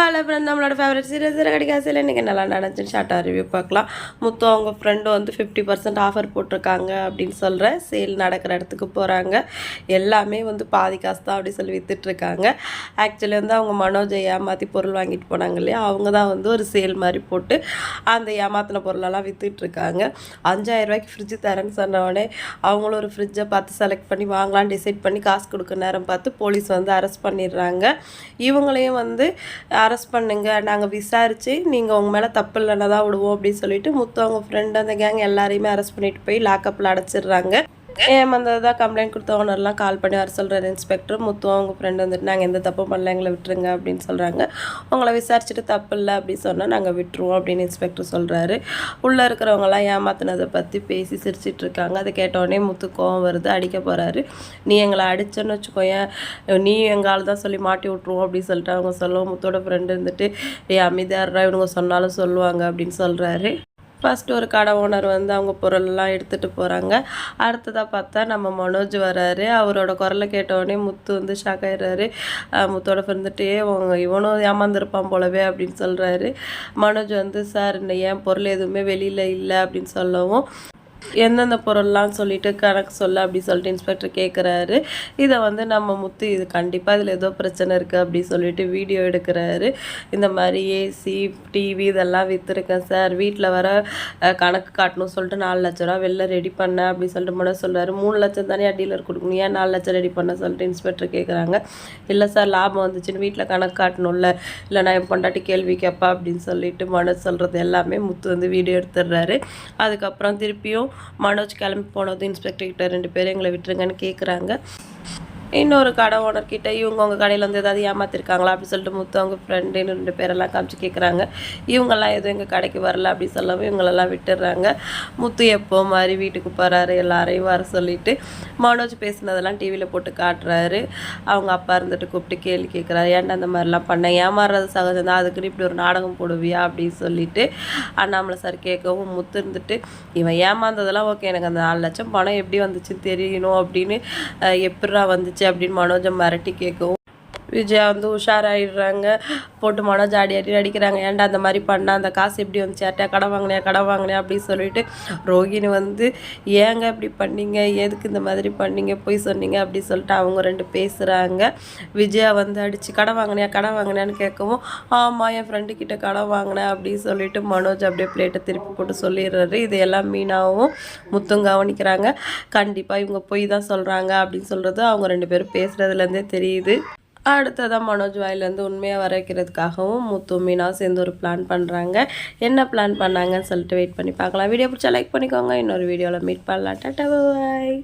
Hello friend நம்மளோட favourite serious கிடைக்காசில் இன்றைக்கி நல்லா நினச்சின்னு ஷார்ட்டாக ரிவ்யூ பார்க்கலாம். முத்து அவங்க ஃப்ரெண்டு வந்து ஃபிஃப்டி பர்சன்ட் ஆஃபர் போட்டிருக்காங்க அப்படின்னு சொல்கிறேன் சேல் நடக்கிற இடத்துக்கு போகிறாங்க எல்லாமே வந்து பாதி காசு தான் அப்படி சொல்லி விற்றுட்ருக்காங்க ஆக்சுவலி வந்து அவங்க மனோஜை ஏமாற்றி பொருள் வாங்கிட்டு போனாங்க இல்லையா? அவங்க தான் வந்து ஒரு சேல் மாதிரி போட்டு அந்த ஏமாத்தின பொருளெல்லாம் விற்றுட்ருக்காங்க அஞ்சாயிரம் ரூபாய்க்கு ஃப்ரிட்ஜு தரேன்னு சொன்ன அவங்களும் ஒரு ஃப்ரிட்ஜை பார்த்து செலக்ட் பண்ணி வாங்கலாம்னு டிசைட் பண்ணி காசு கொடுக்க நேரம் பார்த்து போலீஸ் வந்து அரெஸ்ட் பண்ணிடுறாங்க. இவங்களையும் வந்து அரெஸ்ட் பண்ணுங்கள் நாங்கள் விசாரித்து நீங்கள் உங்கள் மேலே தப்பு இல்லைன்னா தான் விடுவோம் அப்படின்னு சொல்லிட்டு முத்து அவங்க ஃப்ரெண்டு அந்த கேங் எல்லாரையுமே அரெஸ்ட் பண்ணிட்டு போய் லாக்கப்பில் அடைச்சிடுறாங்க. ஏமாந்ததாக கம்ப்ளைண்ட் கொடுத்த ஓனர்லாம் கால் பண்ணி வர சொல்கிறார் இன்ஸ்பெக்டர் முத்து அவங்க ஃப்ரெண்டு வந்துட்டு நாங்கள் எந்த தப்பும் பண்ணல எங்களை விட்டுருங்க அப்படின்னு சொல்கிறாங்க உங்களை விசாரிச்சுட்டு தப்பு இல்லை அப்படின்னு சொன்னால் நாங்கள் விட்டுருவோம் அப்படின்னு இன்ஸ்பெக்டர் சொல்கிறாரு உள்ளே இருக்கிறவங்களாம் ஏமாத்தினதை பற்றி பேசி சிரிச்சிட்டு இருக்காங்க. அதை கேட்டோடனே முத்து கோவம் வருது அடிக்க போகிறாரு நீ எங்களை அடிச்சேன்னு வச்சுக்கோயேன். நீ எங்கால் தான் சொல்லி மாட்டி விட்ருவோம் அப்படின்னு சொல்லிட்டு அவங்க சொல்லுவோம் முத்தோட ஃப்ரெண்டு இருந்துட்டு ஏ அமைதியாடுறா இவங்க சொன்னாலும் சொல்லுவாங்க அப்படின்னு சொல்கிறாரு ஃபஸ்ட்டு ஒரு கடை ஓனர் வந்து அவங்க பொருளெல்லாம் எடுத்துகிட்டு போகிறாங்க அடுத்ததாக பார்த்தா நம்ம மனோஜ் வராரு. அவரோட குரலை கேட்டவுடனே முத்து வந்து ஷாக் ஆயிடுறாரு. முத்தோட ஃப்ரெண்டுட்டே இவனும் ஏமாந்துருப்பான் போலவே அப்படின்னு சொல்கிறாரு மனோஜ் வந்து சார் இந்த ஏன் பொருள் எதுவுமே வெளியில் இல்லை அப்படின்னு சொல்லவும் எந்தெந்த பொருள்லாம் சொல்லிட்டு கணக்கு சொல்ல அப்படி சொல்லிட்டு இன்ஸ்பெக்டர் கேட்குறாரு இதை வந்து நம்ம முத்து இது கண்டிப்பாக இதில் ஏதோ பிரச்சனை இருக்குது அப்படி சொல்லிட்டு வீடியோ எடுக்கிறாரு. இந்த மாதிரி ஏசி டிவி இதெல்லாம் விற்றுருக்கேன் சார். வீட்டில் வர கணக்கு காட்டணும் சொல்லிட்டு நாலு லட்ச ரூபா வெளில ரெடி பண்ணேன் அப்படி சொல்லிட்டு மட்டும் சொல்கிறாரு மூணு லட்சம் தானே டீலர் கொடுக்கணும். ஏன் நாலு லட்சம் ரெடி பண்ண சொல்லிட்டு இன்ஸ்பெக்டர் கேட்குறாங்க இல்லை சார் லாபம் வந்துச்சுன்னு வீட்டில் கணக்கு காட்டணும்ல. இல்லை நான் என் பொண்டாட்டி கேள்வி கேட்பா அப்படின்னு சொல்லிட்டு மனு சொல்கிறது எல்லாமே முத்து வந்து வீடியோ எடுத்துடுறாரு. அதுக்கப்புறம் திருப்பியும் மனோஜ் கிளம்பி போனது இன்ஸ்பெக்டர் கிட்ட ரெண்டு பேரும் எங்களை விட்டுருங்கன்னு கேட்குறாங்க இன்னொரு கடை ஓனர்கிட்ட இவங்க உங்கள் கடையில் வந்து ஏதாவது ஏமாத்திருக்காங்களா அப்படின்னு சொல்லிட்டு முத்து அவங்க ஃப்ரெண்டுன்னு ரெண்டு பேரெல்லாம் காமிச்சு கேட்குறாங்க இவங்கெல்லாம் எதுவும் எங்கள் கடைக்கு வரல அப்படின்னு சொல்லவும் இவங்களெல்லாம் விட்டுடுறாங்க முத்து எப்போ மாதிரி வீட்டுக்கு போகிறாரு எல்லாரையும் வர சொல்லிட்டு மனோஜ் பேசினதெல்லாம் டிவியில் போட்டு காட்டுறாரு. அவங்க அப்பா இருந்துட்டு கூப்பிட்டு கேள்வி கேட்குறாரு ஏன்டா அந்த மாதிரிலாம் பண்ணேன் ஏமாறுறது சகஜம் தான். அதுக்குன்னு இப்படி ஒரு நாடகம் போடுவியா? அப்படின்னு சொல்லிட்டு அண்ணாமலை சார் கேட்கவும் முத்து இருந்துட்டு இவன் ஏமாந்ததெல்லாம் ஓகே எனக்கு அந்த நாலு லட்சம் பணம் எப்படி வந்துச்சுன்னு தெரியணும் அப்படின்னு எப்படா வந்துச்சு? ஆச்சு அப்படின்னு மனோஜை மிரட்டி கேட்கவும் விஜயா வந்து உஷாராயிடுறாங்க. போட்டு மனோஜ் ஆடி ஆடி அடிக்கிறாங்க. ஏன்டா அந்த மாதிரி பண்ணா? அந்த காசு எப்படி வந்துச்சு? யார்ட்டா கடை வாங்கினியா? கடை வாங்கினேன் அப்படின்னு சொல்லிட்டு ரோகிணி வந்து ஏங்க இப்படி பண்ணீங்க? எதுக்கு இந்த மாதிரி பண்ணீங்க? போய் சொன்னீங்க? அப்படி சொல்லிட்டு அவங்க ரெண்டு பேசுகிறாங்க விஜயா வந்து அடித்து கடன் வாங்கினியா? கடை வாங்கினியான்னு கேட்கவும் ஆமாம் என் ஃப்ரெண்டு கிட்ட கடை வாங்கினேன். அப்படின்னு சொல்லிட்டு மனோஜ் அப்படியே பிளேட்டை திருப்பி போட்டு சொல்லிடுறாரு. இதையெல்லாம் மீனாவும் முத்தும் கவனிக்கிறாங்க. கண்டிப்பாக இவங்க போய் தான் சொல்கிறாங்க அப்படின்னு சொல்கிறது அவங்க ரெண்டு பேரும் பேசுகிறதுலேருந்தே தெரியுது. அடுத்ததான் மனோஜ் வாயிலேருந்து உண்மையாக வர வைக்கிறதுக்காகவும் முத்து மீனா சேர்ந்து ஒரு பிளான் பண்ணுறாங்க என்ன பிளான் பண்ணாங்கன்னு சொல்லிட்டு வெயிட் பண்ணி பார்க்கலாம். வீடியோ பிடிச்சா லைக் பண்ணிக்கோங்க. இன்னொரு வீடியோவில் மீட் பண்ணலாம். டாட்டா பாய்